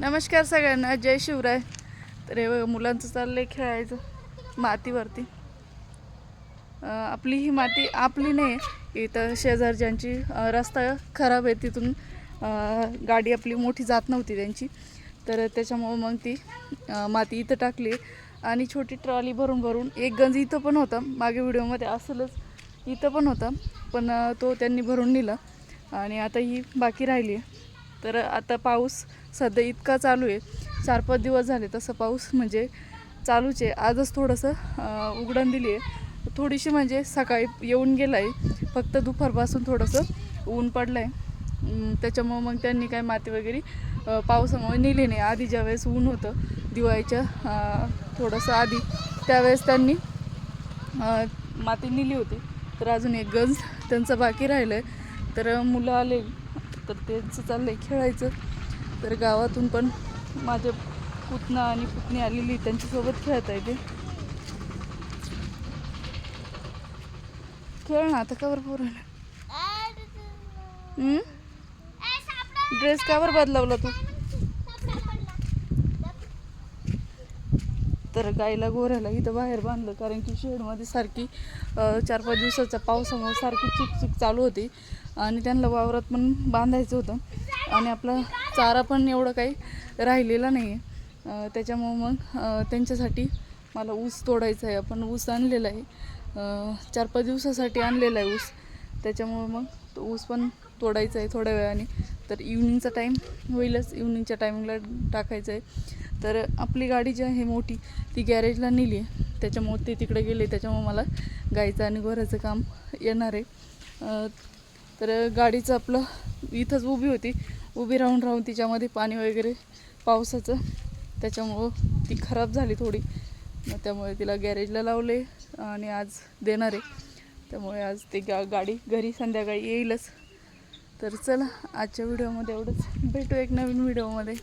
नमस्कार सगळ्यांना जय शिवराय. तर हे मुलांचं चाललंय खेळायचं मातीवरती. आपली ही माती आपली नाही इथं शेजारच्यांची रस्ता खराब आहे तिथून गाडी आपली मोठी जात नव्हती त्यांची. तर त्याच्यामुळं मग ती माती इथं टाकली. आणि छोटी ट्रॉली भरून भरून एक गंज इथं पण होता. मागे व्हिडिओमध्ये असेलच इथं पण होता. पण तो त्यांनी भरून नेला. आणि आता ही बाकी राहिली आहे तर आता पाऊस सध्या इतका चालू आहे. चार पाच दिवस झाले तसं पाऊस म्हणजे चालूच आहे. आजच थोडंसं उघडण दिली आहे. थोडीशी म्हणजे सकाळी येऊन गेला आहे फक्त दुपारपासून थोडंसं ऊन पडलं आहे त्याच्यामुळं मग त्यांनी काय माती वगैरे पावसामुळे नेली नाही. आधी ज्यावेळेस ऊन होतं दिवाळीच्या थोडंसं आधी त्यावेळेस त्यांनी माती नेली होती. तर अजून एक गंज त्यांचं बाकी राहिलं आहे तर मुलं आले. तर त्यांचं चाललं आहे खेळायचं. तर गावातून पण माझे पुतणा आणि पुतणी आलेली त्यांच्यासोबत खेळत आहे ते. खेळ ना आता कवर पोर ड्रेस कावर बदलावला तू. तर गाईला गोऱ्याला इथं बाहेर बांधलं कारण की शेडमध्ये सारखी चार पाच दिवसाच्या पावसामुळे सारखी चिकचिक चालू होती. आणि त्यांना वावरात पण बांधायचं होतं. आणि आपला चारा पण एवढं काही राहिलेला नाही आहे त्याच्यामुळं मग त्यांच्यासाठी मला ऊस तोडायचा आहे. आपण ऊस आणलेला आहे. चार पाच दिवसासाठी आणलेला आहे ऊस. त्याच्यामुळं मग तो ऊस पण तोडायचा आहे थोड्या वेळाने. तर इव्हनिंगचा टाईम होईलच. इव्हनिंगच्या टायमिंगला टाकायचं आहे. तर आपली गाडी जी आहे मोठी ती गॅरेजला नेली आहे. त्याच्यामुळे ते तिकडे गेले त्याच्यामुळे मला गाईचं आणि घराचं काम येणार आहे. तर गाडीचं आपलं इथंच उभी होती. उभी राहून राहून तिच्यामध्ये पाणी वगैरे पावसाचं. त्याच्यामुळं ती खराब झाली थोडी. मग त्यामुळे तिला गॅरेजला लावले आणि आज देणार आहे. त्यामुळे आज ते गा गाडी घरी संध्याकाळी येईलच. तर चला आजच्या व्हिडिओमध्ये एवढंच. भेटू एक नवीन व्हिडिओमध्ये.